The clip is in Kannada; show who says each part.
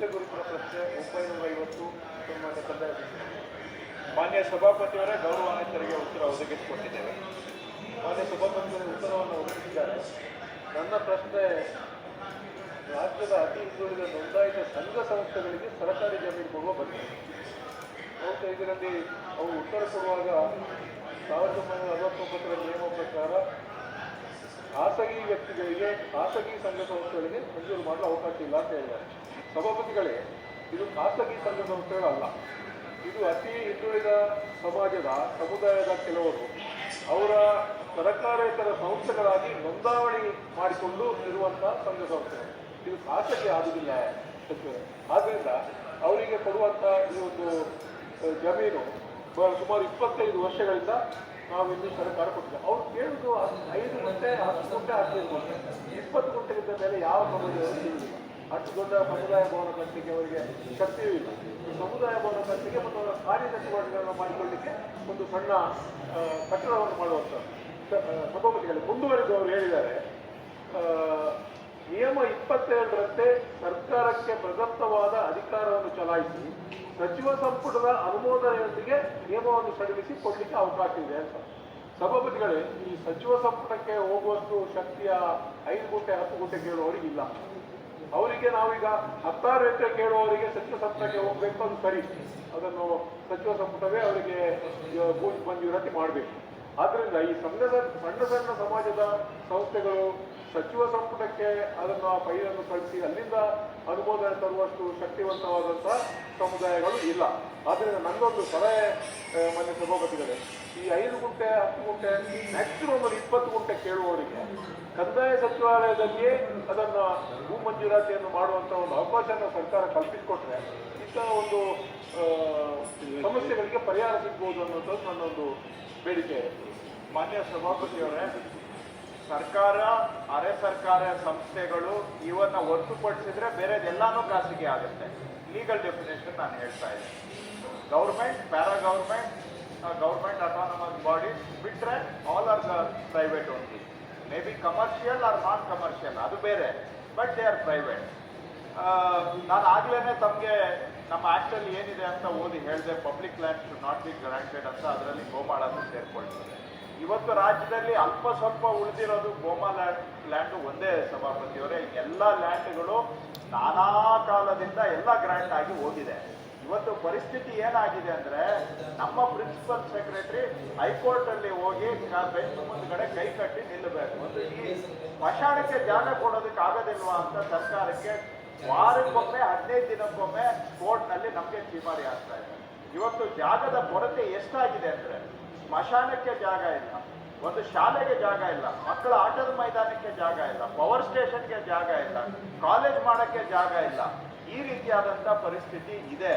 Speaker 1: ಹುದ್ದೆ ಗುರುತಿನ ಪ್ರಶ್ನೆ ಒಂಬೈನೂರ ಐವತ್ತು ಮಾನ್ಯ ಸಭಾಪತಿಯವರೇ ಗೌರವಾನ್ವಿತರಿಗೆ ಉತ್ತರ ಒದಗಿಸಿಕೊಟ್ಟಿದ್ದೇವೆ. ಮಾನ್ಯ ಸಭಾಪತಿಯವರ ಉತ್ತರವನ್ನು ಒದಗಿಸಿದ್ದಾರೆ. ನನ್ನ ಪ್ರಶ್ನೆ, ರಾಜ್ಯದ ಅತಿ ಹಿಂದುಳಿದ ನೋಂದಾಯಿತ ಸಂಘ ಸಂಸ್ಥೆಗಳಿಗೆ ಸರ್ಕಾರಿ ಜಮೀನು ಕೊಡುವ ಬಗ್ಗೆ. ಬಹುಶಃ ಇದರಲ್ಲಿ ಅವು ಉತ್ತರ ಕೊಡುವಾಗ ಸಾವಿರದ ಒಂಬೈನೂರ ಅರವತ್ತೊಂಬತ್ತರ ನಿಯಮ ಪ್ರಕಾರ ಖಾಸಗಿ ವ್ಯಕ್ತಿಗಳಿಗೆ, ಖಾಸಗಿ ಸಂಘ ಸಂಸ್ಥೆಗಳಿಗೆ ಮಂಜೂರು ಮಾಡಲು ಅವಕಾಶ ಇಲ್ಲ ಅಂತ ಹೇಳಿದ್ದಾರೆ. ಸಭಾಪತಿಗಳೇ, ಇದು ಖಾಸಗಿ ಸಂಘ ಸಂಸ್ಥೆಗಳಲ್ಲ ಇದು ಅತಿ ಹಿಂದುಳಿದ ಸಮಾಜದ, ಸಮುದಾಯದ ಕೆಲವರು ಅವರ ಸರ್ಕಾರೇತರ ಸಂಸ್ಥೆಗಳಾಗಿ ನೋಂದಾವಣಿ ಮಾಡಿಕೊಂಡು ಇರುವಂತಹ ಸಂಘ ಸಂಸ್ಥೆಗಳು ಇದು ಖಾಸಗಿ ಆಗುವುದಿಲ್ಲ ಸಚಿವರೇ ಆದ್ದರಿಂದ ಅವರಿಗೆ ಕೊಡುವಂಥ ಈ ಒಂದು ಜಮೀನು ಸುಮಾರು ಇಪ್ಪತ್ತೈದು ವರ್ಷಗಳಿಂದ ನಾವು ಇಲ್ಲಿ ಸರ್ಕಾರ ಕೊಟ್ಟಿದ್ದೇವೆ ಅವ್ರು ಕೇಳುದು ಐದು ಗಂಟೆ, ಹತ್ತು ಗಂಟೆ ಆಗ್ತಿರ್ಬೋದು ಇಪ್ಪತ್ತು ಗಂಟೆಗಿಂತ ಮೇಲೆ ಯಾವ ಸಮುದಾಯ ದೊಡ್ಡ ಸಮುದಾಯ ಭವನ ಕಟ್ಟಲಿಕ್ಕೆ ಅವರಿಗೆ ಶಕ್ತಿಯೂ ಇಲ್ಲ. ಸಮುದಾಯ ಭವನ ಕಟ್ಟಲಿಕ್ಕೆ ಮತ್ತು ಅವರ ಕಾರ್ಯಚಟುವಟಿಕೆಗಳನ್ನು ಮಾಡಿಕೊಳ್ಳಲಿಕ್ಕೆ ಒಂದು ಸಣ್ಣ ಕಟ್ಟಡವನ್ನು ಮಾಡುವಂಥ ಸಭಾಪತಿಗಳು ಮುಂದುವರೆದು ಅವರು ಹೇಳಿದ್ದಾರೆ. ನಿಯಮ ಇಪ್ಪತ್ತೇಳರಂತೆ ಸರ್ಕಾರಕ್ಕೆ ಪ್ರದತ್ತವಾದ ಅಧಿಕಾರವನ್ನು ಚಲಾಯಿಸಿ ಸಚಿವ ಸಂಪುಟದ ಅನುಮೋದನೆಯೊಂದಿಗೆ ನಿಯಮವನ್ನು ಸಡಿಲಿಸಿ ಕೊಡಲಿಕ್ಕೆ ಅವಕಾಶ ಇದೆ ಅಂತ. ಸಭಾಪತಿಗಳೇ, ಈ ಸಚಿವ ಸಂಪುಟಕ್ಕೆ ಹೋಗುವಷ್ಟು ಶಕ್ತಿಯ ಐದು ಗುಂಟೆ, ಹತ್ತು ಗುಂಟೆ ಕೇಳುವವರಿಗಿಲ್ಲ. ಅವರಿಗೆ ನಾವೀಗ ಹತ್ತಾರು ಎಕರೆ ಕೇಳುವವರಿಗೆ ಸಚಿವ ಸಂಪುಟಕ್ಕೆ ಹೋಗ್ಬೇಕು ಅದು ಸರಿ. ಅದನ್ನು ಸಚಿವ ಸಂಪುಟವೇ ಅವರಿಗೆ ಭೂಮಿ ಮಂಜೂರಾತಿ ಮಾಡಬೇಕು. ಆದ್ರಿಂದ ಈ ಸಣ್ಣ ಸಣ್ಣ ಸಣ್ಣ ಸಮಾಜದ ಸಂಸ್ಥೆಗಳು ಸಚಿವ ಸಂಪುಟಕ್ಕೆ ಅದನ್ನು ಆ ಫೈಲನ್ನು ಕಳಿಸಿ ಅಲ್ಲಿಂದ ಅನುಮೋದನೆ ತರುವಷ್ಟು ಶಕ್ತಿವಂತವಾದಂತಹ ಸಮುದಾಯಗಳು ಇಲ್ಲ. ಆದ್ರಿಂದ ನನಗೊಂದು ಸಲಹೆ ಮನೆ ಸಭಾಪತಿಗಳೇ. ಈ ಐದು ಗುಂಟೆ, ಹತ್ತು ಗುಂಟೆ ಮ್ಯಾಕ್ಸಿಮಮ್ ಅಲ್ಲಿ ಇಪ್ಪತ್ತು ಗುಂಟೆ ಕೇಳುವವರಿಗೆ ಕಂದಾಯ ಸಚಿವಾಲಯದಲ್ಲಿ ಅದನ್ನು ಭೂ ಮಂಜೂರಾತಿಯನ್ನು ಮಾಡುವಂತ ಒಂದು ಅವಕಾಶನ ಸರ್ಕಾರ ಕಲ್ಪಿಸಿಕೊಟ್ರೆ ಒಂದು ಸಮಸ್ಯೆಗಳಿಗೆ ಪರಿಹಾರ ಸಿಗ್ಬೋದು ಅನ್ನೋದು ನನ್ನೊಂದು ಬೇಡಿಕೆ.
Speaker 2: ಮಾನ್ಯ ಸಭಾಪತಿಯವರೇ, ಸರ್ಕಾರ, ಅರೆ ಸರ್ಕಾರ ಸಂಸ್ಥೆಗಳು ಇವನ್ನ ಹೊರತುಪಡಿಸಿದ್ರೆ ಬೇರೆದೆಲ್ಲಾನು ಖಾಸಗಿ ಆಗುತ್ತೆ. ಲೀಗಲ್ ಡೆಫಿನೇಷನ್ ನಾನು ಹೇಳ್ತಾ ಇದ್ದೀನಿ. Government para government government autonomous body ಬಿಟ್ಟರೆ all are private only may be commercial or non commercial ಅದು ಬೇರೆ ಬಟ್ ದೇ ಆರ್ ಪ್ರೈವೇಟ್ ನಾನು ಆಗ್ಲೇನೆ ತಮಗೆ ನಮ್ಮ ಆಕ್ಟಲ್ಲಿ ಏನಿದೆ ಅಂತ ಓದಿ ಹೇಳಿದೆ public land should not be granted ಅಂತ ಅದರಲ್ಲಿ ಗೋಮಾಳನ್ನು ಸೇರ್ಕೊಳ್ತದೆ ಇವತ್ತು ರಾಜ್ಯದಲ್ಲಿ ಅಲ್ಪ ಸ್ವಲ್ಪ ಉಳಿದಿರೋದು ಗೋಮಾ ಲ್ಯಾಂಡ್ ಲ್ಯಾಂಡ್ ಒಂದೇ ಸಭಾಪತಿಯವರೇ. ಎಲ್ಲ ಲ್ಯಾಂಡ್ಗಳು ನಾನಾ ಕಾಲದಿಂದ ಎಲ್ಲ ಗ್ರಾಂಟ್ ಆಗಿ ಹೋಗಿದೆ. ಇವತ್ತು ಪರಿಸ್ಥಿತಿ ಏನಾಗಿದೆ ಅಂದ್ರೆ, ನಮ್ಮ ಪ್ರಿನ್ಸಿಪಲ್ ಸೆಕ್ರೆಟರಿ ಹೈಕೋರ್ಟ್ ಅಲ್ಲಿ ಹೋಗಿ ಬೆಂಚ್ ಮುಂದ್ಗಡೆ ಕೈ ಕಟ್ಟಿ ನಿಲ್ಲಬೇಕು. ಒಂದು ಈ ಸ್ಮಶಾನಕ್ಕೆ ಜಾಗ ಕೊಡೋದಕ್ಕೆ ಆಗೋದಿಲ್ವಾ ಅಂತ ಸರ್ಕಾರಕ್ಕೆ ವಾರಕ್ಕೊಮ್ಮೆ, ಹದಿನೈದು ದಿನಕ್ಕೊಮ್ಮೆ ಕೋರ್ಟ್ನಲ್ಲಿ ನಮಗೆ ಚೀಮಾರಿ ಆಗ್ತಾ ಇದೆ. ಇವತ್ತು ಜಾಗದ ಕೊರತೆ ಎಷ್ಟಾಗಿದೆ ಅಂದ್ರೆ, ಸ್ಮಶಾನಕ್ಕೆ ಜಾಗ ಇಲ್ಲ, ಒಂದು ಶಾಲೆಗೆ ಜಾಗ ಇಲ್ಲ, ಮಕ್ಕಳ ಆಟದ ಮೈದಾನಕ್ಕೆ ಜಾಗ ಇಲ್ಲ ಪವರ್ ಸ್ಟೇಷನ್ಗೆ ಜಾಗ ಇಲ್ಲ ಕಾಲೇಜ್ ಮಾಡಕ್ಕೆ ಜಾಗ ಇಲ್ಲ. ಈ ರೀತಿಯಾದಂತ ಪರಿಸ್ಥಿತಿ ಇದೆ.